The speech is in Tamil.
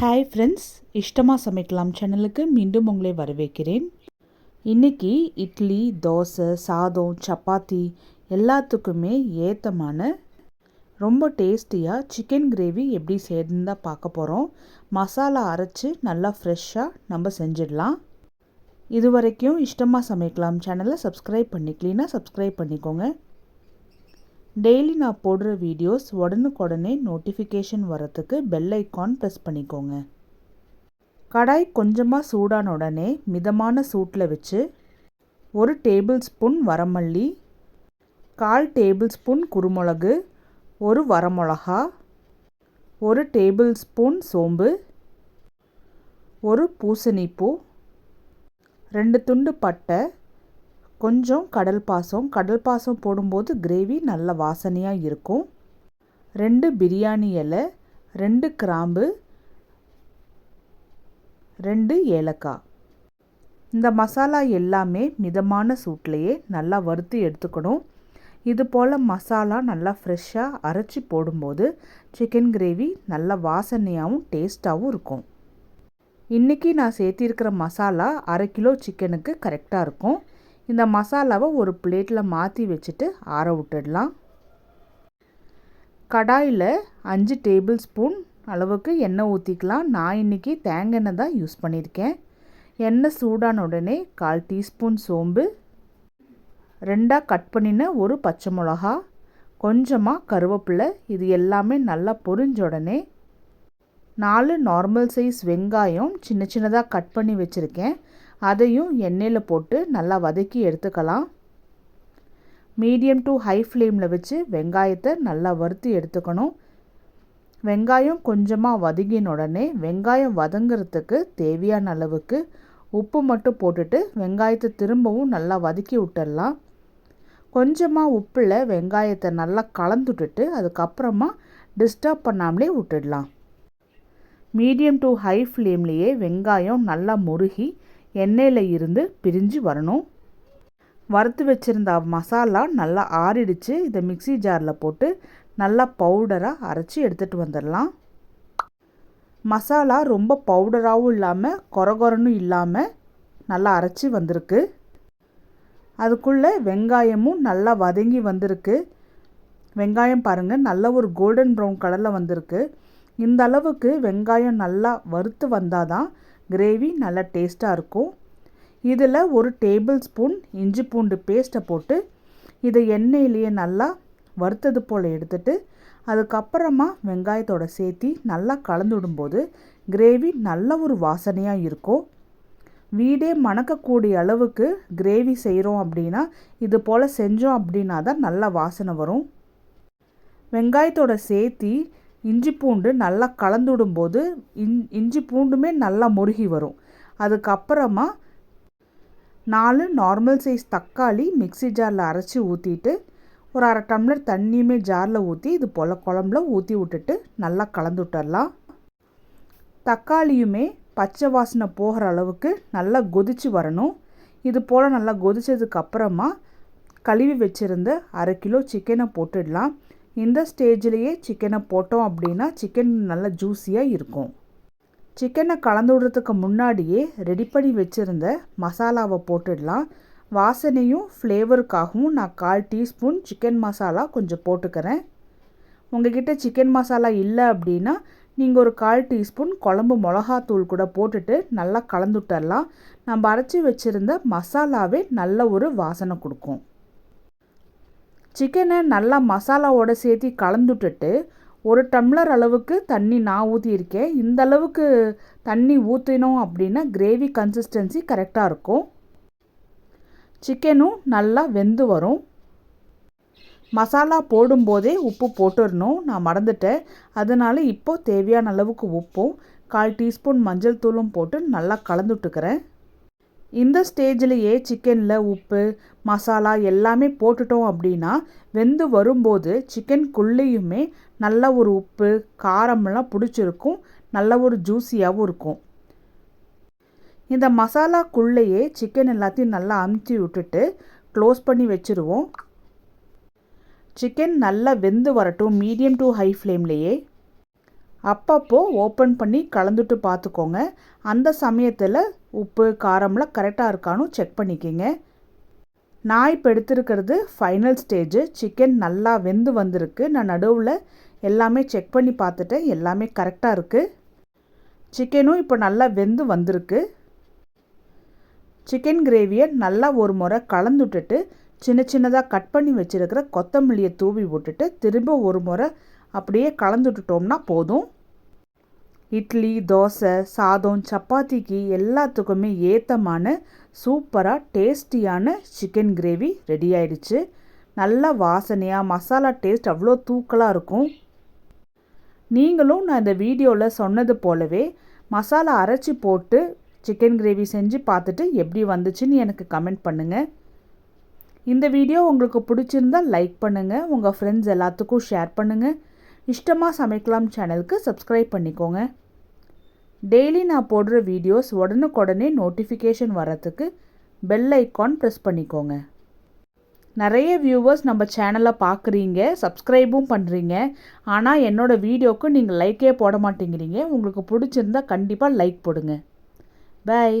ஹாய் ஃப்ரெண்ட்ஸ் இஷ்டமாக சமைக்கலாம் சேனலுக்கு மீண்டும் உங்களை வரவேற்கிறேன். இன்றைக்கி இட்லி தோசை சாதம் சப்பாத்தி எல்லாத்துக்குமே ஏத்தமான ரொம்ப டேஸ்டியாக சிக்கன் கிரேவி எப்படி செய்யணுன்னு தான் பார்க்க போகிறோம் மசாலா அரைச்சி நல்லா ஃப்ரெஷ்ஷாக நம்ம செஞ்சிடலாம். இது வரைக்கும் இஷ்டமாக சமைக்கலாம் சேனலை சப்ஸ்கிரைப் பண்ணி க்ளீனாக சப்ஸ்கிரைப் பண்ணிக்கோங்க. டெய்லி நான் போடுற வீடியோஸ் உடனுக்குடனே நோட்டிஃபிகேஷன் வரத்துக்கு பெல் ஐக்கான் ப்ரெஸ் பண்ணிக்கோங்க. கடாய் கொஞ்சமாக சூடான உடனே மிதமான சூட்டில் வச்சு ஒரு டேபிள் ஸ்பூன் வரமல்லி கால் டேபிள் ஸ்பூன் குருமிளகு ஒரு வரமிளகா ஒரு டேபிள் ஸ்பூன் சோம்பு ஒரு பூசணிப்பூ ரெண்டு துண்டு பட்டை கொஞ்சம் கடல் பாசம். கடல் பாசம் போடும்போது கிரேவி நல்ல வாசனையாக இருக்கும். ரெண்டு பிரியாணி இலை ரெண்டு கிராம்பு ரெண்டு ஏலக்காய். இந்த மசாலா எல்லாமே மிதமான சூட்லேயே நல்லா வறுத்து எடுத்துக்கணும். இது போல் மசாலா நல்லா ஃப்ரெஷ்ஷாக அரைச்சி போடும்போது சிக்கன் கிரேவி நல்ல வாசனையாகவும் டேஸ்ட்டாகவும் இருக்கும். இன்றைக்கி நான் சேர்த்திருக்கிற மசாலா அரை கிலோ சிக்கனுக்கு கரெக்டாக இருக்கும். இந்த மசாலாவை ஒரு பிளேட்டில் மாற்றி வச்சுட்டு ஆற விட்டுடலாம். கடாயில் அஞ்சு டேபிள் ஸ்பூன் அளவுக்கு எண்ணெய் ஊற்றிக்கலாம். நான் இன்றைக்கி தேங்காய் தான் யூஸ் பண்ணியிருக்கேன். எண்ணெய் சூடான உடனே கால் டீஸ்பூன் சோம்பு ரெண்டாக கட் பண்ணின ஒரு பச்சை மிளகா கொஞ்சமாக கருவேப்பிலை இது எல்லாமே நல்லா பொரிஞ்ச உடனே நாலு நார்மல் சைஸ் வெங்காயம் சின்ன சின்னதாக கட் பண்ணி வச்சுருக்கேன். அதையும் எண்ணெயில் போட்டு நல்லா வதக்கி எடுத்துக்கலாம். மீடியம் டு ஹை ஃப்ளேமில் வச்சு வெங்காயத்தை நல்லா வறுத்து எடுத்துக்கணும். வெங்காயம் கொஞ்சமாக வதங்கின உடனே வெங்காயம் வதங்கிறதுக்கு தேவையான அளவுக்கு உப்பு மட்டும் போட்டுட்டு வெங்காயத்தை திரும்பவும் நல்லா வதக்கி விட்டுடலாம். கொஞ்சமாக உப்பில் வெங்காயத்தை நல்லா கலந்துட்டுட்டு அதுக்கப்புறமா டிஸ்டர்ப் பண்ணாமலே விட்டுடலாம். மீடியம் டு ஹை ஃப்ளேம்லேயே வெங்காயம் நல்லா முருகி எண்ணெயில் இருந்து பிரிஞ்சு வரணும். வறுத்து வச்சுருந்த மசாலா நல்லா ஆறிடுச்சு. இதை மிக்சி ஜாரில் போட்டு நல்லா பவுடராக அரைச்சி எடுத்துகிட்டு வந்துடலாம். மசாலா ரொம்ப பவுடராகவும் இல்லாமல் கொரகொரனும் இல்லாமல் நல்லா அரைச்சி வந்திருக்கு. அதுக்குள்ளே வெங்காயமும் நல்லா வதங்கி வந்திருக்கு. வெங்காயம் பாருங்கள் நல்ல ஒரு கோல்டன் ப்ரௌன் கலரில் வந்திருக்கு. இந்த அளவுக்கு வெங்காயம் நல்லா வறுத்து வந்தால் தான் கிரேவி நல்லா டேஸ்ட்டாக இருக்கும். இதில் ஒரு டேபிள் ஸ்பூன் இஞ்சி பூண்டு பேஸ்ட்டை போட்டு இதை எண்ணெயிலேயே நல்லா வறுத்தது போல் எடுத்துட்டு அதுக்கப்புறமா வெங்காயத்தோட சேர்த்தி நல்லா கலந்து விடும்போது கிரேவி நல்ல ஒரு வாசனையாக இருக்கும். வீடே மணக்கக்கூடிய அளவுக்கு கிரேவி செய்கிறோம் அப்படின்னா இது போல் செஞ்சோம் அப்படின்னா தான் நல்லா வாசனை வரும். வெங்காயத்தோட சேர்த்தி இஞ்சி பூண்டு நல்லா கலந்து விடும்போது இன் இஞ்சி பூண்டுமே நல்லா முருகி வரும். அதுக்கப்புறமா நாலு நார்மல் சைஸ் தக்காளி மிக்சி ஜாரில் அரைச்சி ஊற்றிட்டு ஒரு அரை டம்ளர் தண்ணியுமே ஜாரில் ஊற்றி இது போல் குழம்புல ஊற்றி விட்டுட்டு நல்லா கலந்து விட்டுடலாம் தக்காளியுமே பச்சை வாசனை போகிற அளவுக்கு நல்லா கொதித்து வரணும். இது போல் நல்லா கொதித்ததுக்கு அப்புறமா கழுவி வச்சுருந்த அரை கிலோ சிக்கனை போட்டுடலாம். இந்த ஸ்டேஜ்லேயே சிக்கனை போட்டோம் அப்படின்னா சிக்கன் நல்லா ஜூஸியாக இருக்கும். சிக்கனை கலந்து விடுறதுக்கு முன்னாடியே ரெடி பண்ணி வச்சுருந்த மசாலாவை போட்டுடலாம். வாசனையும் ஃப்ளேவருக்காகவும் நான் கால் டீஸ்பூன் சிக்கன் மசாலா கொஞ்சம் போட்டுக்கிறேன். உங்ககிட்ட சிக்கன் மசாலா இல்லை அப்படின்னா நீங்கள் ஒரு கால் டீஸ்பூன் குழம்பு மிளகாத்தூள் கூட போட்டுட்டு நல்லா கலந்துட்டரலாம் நம்ம அரைச்சி வச்சுருந்த மசாலாவே நல்ல ஒரு வாசனை கொடுக்கும். சிக்கனை நல்லா மசாலாவோட சேர்த்து கலந்துட்டுட்டு ஒரு டம்ளர் அளவுக்கு தண்ணி நான் ஊற்றியிருக்கேன் இந்த அளவுக்கு தண்ணி ஊற்றினோம் அப்படின்னா கிரேவி கன்சிஸ்டன்சி கரெக்டாக இருக்கும். சிக்கனும் நல்லா வெந்து வரும். மசாலா போடும்போதே உப்பு போட்டுடணும். நான் மறந்துட்டேன். அதனால் இப்போது தேவையான அளவுக்கு உப்பும் கால் டீஸ்பூன் மஞ்சள் தூளும் போட்டு நல்லா கலந்துட்டுக்கிறேன். இந்த ஸ்டேஜ்லேயே சிக்கனில் உப்பு மசாலா எல்லாமே போட்டுட்டோம் அப்படின்னா வெந்து வரும்போது சிக்கனுக்குள்ளேயுமே நல்ல ஒரு உப்பு காரமெல்லாம் பிடிச்சிருக்கும். நல்ல ஒரு ஜூஸியாகவும் இருக்கும். இந்த மசாலாக்குள்ளேயே சிக்கன் எல்லாத்தையும் நல்லா அமுத்தி விட்டுட்டு க்ளோஸ் பண்ணி வச்சுருவோம். சிக்கன் நல்லா வெந்து வரட்டும். மீடியம் டு ஹை ஃப்ளேம்லேயே அப்பப்போ ஓப்பன் பண்ணி கலந்துட்டு பார்த்துக்கோங்க. அந்த சமயத்தில் உப்பு காரம்லாம் கரெக்டாக இருக்கான்னு செக் பண்ணிக்கோங்க. நான் இப்போ எடுத்துருக்கிறது ஃபைனல் ஸ்டேஜு சிக்கன் நல்லா வெந்து வந்திருக்கு. நான் நடுவில் எல்லாமே செக் பண்ணி பார்த்துட்டேன். எல்லாமே கரெக்டாக இருக்குது சிக்கனும் இப்போ நல்லா வெந்து வந்திருக்கு. சிக்கன் கிரேவியை நல்லா ஒரு முறை கலந்து விட்டுட்டு சின்ன சின்னதாக கட் பண்ணி வச்சுருக்கிற கொத்தமல்லியை தூவி விட்டுட்டு திரும்ப ஒரு முறை அப்படியே கலந்து விட்டுட்டோம்னா போதும். இட்லி தோசை சாதம் சப்பாத்திக்கு எல்லாத்துக்குமே ஏத்தமான சூப்பராக டேஸ்டியான சிக்கன் கிரேவி ரெடி ஆயிடுச்சு. நல்லா வாசனையாக மசாலா டேஸ்ட் அவ்வளோ தூக்கலாக இருக்கும். நீங்களும் நான் இந்த வீடியோவில் சொன்னது போலவே மசாலா அரைச்சி போட்டு சிக்கன் கிரேவி செஞ்சு பார்த்துட்டு எப்படி வந்துச்சுன்னு எனக்கு கமெண்ட் பண்ணுங்கள் இந்த வீடியோ உங்களுக்கு பிடிச்சிருந்தால் லைக் பண்ணுங்கள் உங்கள் ஃப்ரெண்ட்ஸ் எல்லாத்துக்கும் ஷேர் பண்ணுங்கள் இஷ்டமாக சமைக்கலாம் சேனலுக்கு சப்ஸ்கிரைப் பண்ணிக்கோங்க. டெய்லி நான் போடுற வீடியோஸ் உடனுக்குடனே நோட்டிஃபிகேஷன் வரத்துக்கு பெல் ஐக்கான் ப்ரெஸ் பண்ணிக்கோங்க. நிறைய வியூவர்ஸ் நம்ம சேனலை பார்க்குறீங்க சப்ஸ்கிரைபும் பண்ணுறீங்க ஆனால் என்னோடய வீடியோவுக்கு நீங்கள் லைக்கே போட மாட்டேங்கிறீங்க. உங்களுக்கு பிடிச்சிருந்தா கண்டிப்பாக லைக் போடுங்க. பாய்